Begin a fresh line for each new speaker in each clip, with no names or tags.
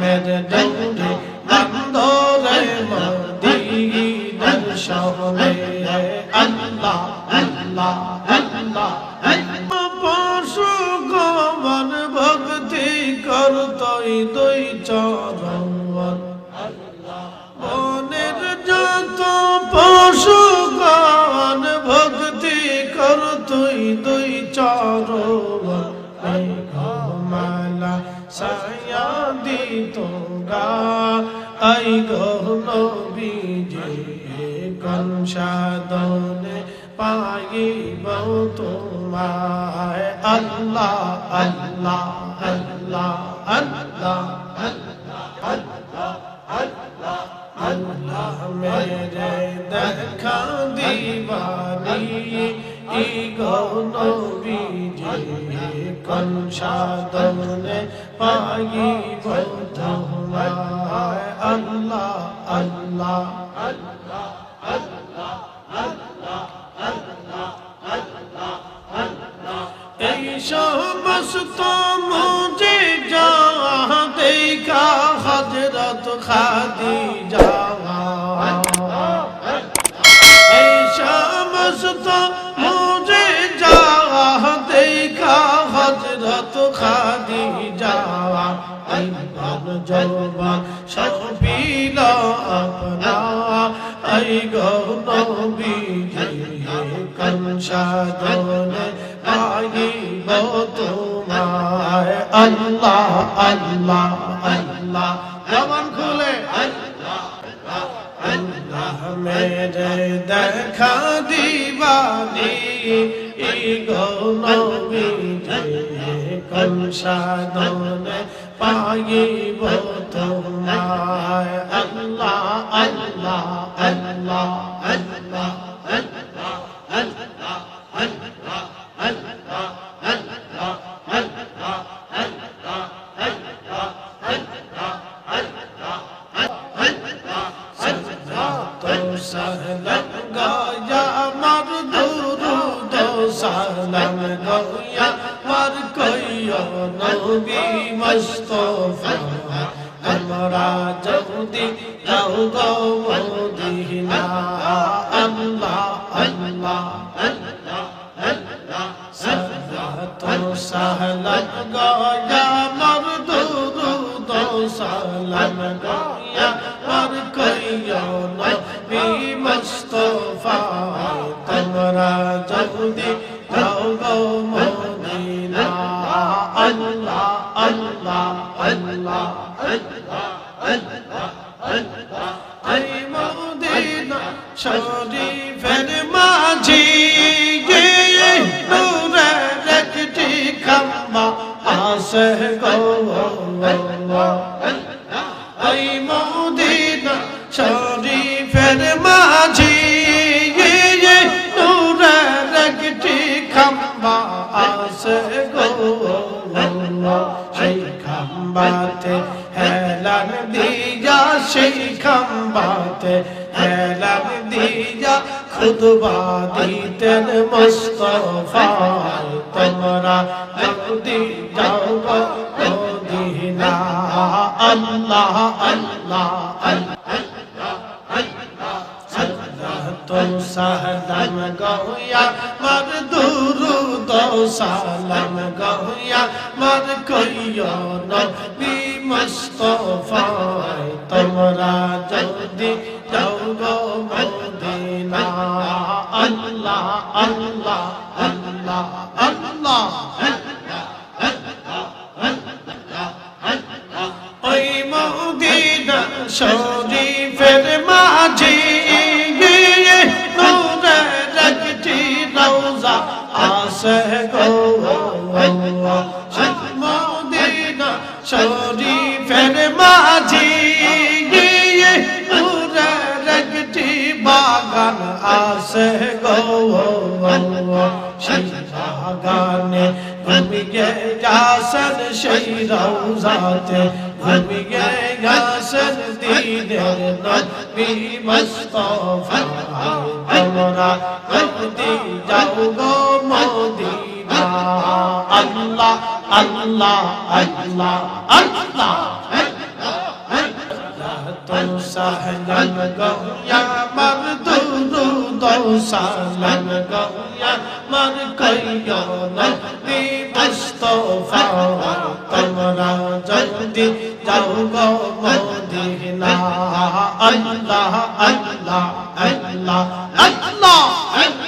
মেরে ডৌরে বন্দরে মদিনার শহরে আল্লাহ আল্লাহ আল্লাহ পশু গোবর ভক্তি করতই দুই আই গহন বিজে কন সাধনে পাইব তোমায় আল্লাহ আল্লাহ আল্লাহ আল্লাহ আল্লাহ মেরে দেখা দিবানি সাধনে পাইব তোমায় আল্লাহ আল্লাহ এই সাধনে পাইব তোমায় আল্লাহ আল্লাহ আল্লাহ জবান খুলে আল্লাহ মেরে দেখা দিবানি এই গৌনবী কন সাধনে পাইব তোমায় আল্লাহ আল্লাহ আল্লাহ আল্লাহ শরীফের মাঝি একটি খাম্বা আসে গো ওই সেই খাম্বাতে হেলান দিয়া খুদবা দিতেন মুস্তফা তোমরা যদি যাও গো মদিনা আল্লাহ আল্লাহ আল্লাহ সালাম মার দুরুদ সালাম গয়া মার কইয়া নবী, মুস্তফা, তোমরা যদি যাও গো মদিনা। আল্লাহ আল্লাহ আল্লাহ আল্লাহ ওই মদিনা গো মদিনা শরীফের মাঝি পুরা রগটি বাগান আসে গো বাগানে ঘুমিয়ে যাসন সেই রওজাতে ঘুমিয়ে যাসন দিনের নবী মুস্তাফা তোমরা নবী যাও গো আল্লাহ আল্লাহ আল্লাহ আল্লাহ। আল্লাহ আল্লাহ আল্লাহ বানাইছে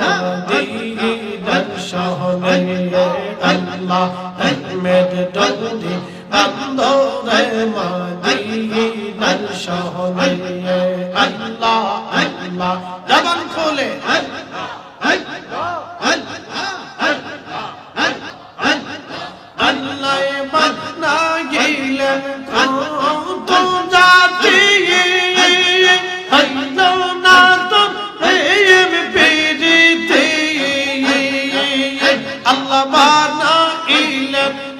মদিনার শহরে আল্লাহ প্রেমের ডোরে বন্ধরে মদিনার শহরে আল্লাহ আল্লাহ জবান খোলে আল্লাহ মানা গেলেন কত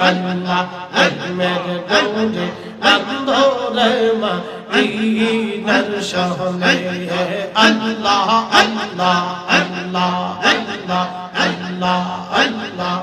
আল্লাহ প্রেমের ডরে বন্দরে মদিনার শোনে আল্লাহ আল্লাহ আল্লাহ আল্লাহ আল্লাহ আল্লাহ আল্লাহ।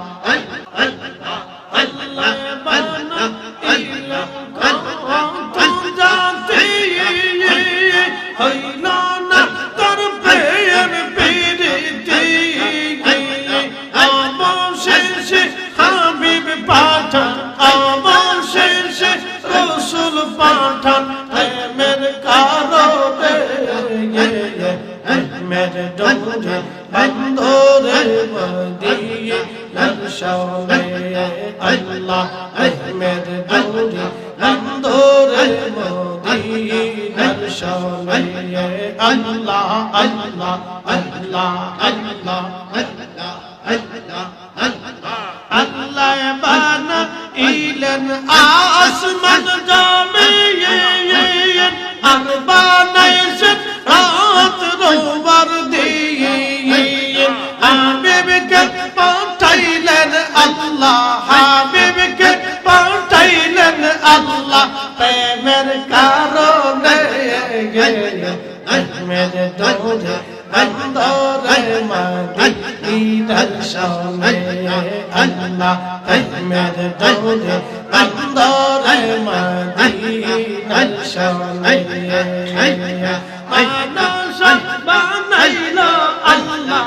মেরে ডোরে বন্ধরে মদিনার শোনে আল্লাহ মেরে ডোরে বন্ধরে মদিনার শোনে আল্লাহ আল্লাহ আল্লাহ আল্লাহ প্রেমের কারণে মেরে দৌড়ে বন্দরে মদিনার শোনে আল্লাহ মেরে দৌড়ে বন্দরে মদিনার শোনে মানস বানাইল আল্লাহ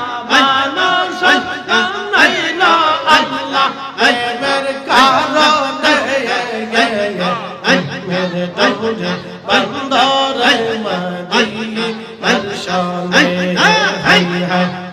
है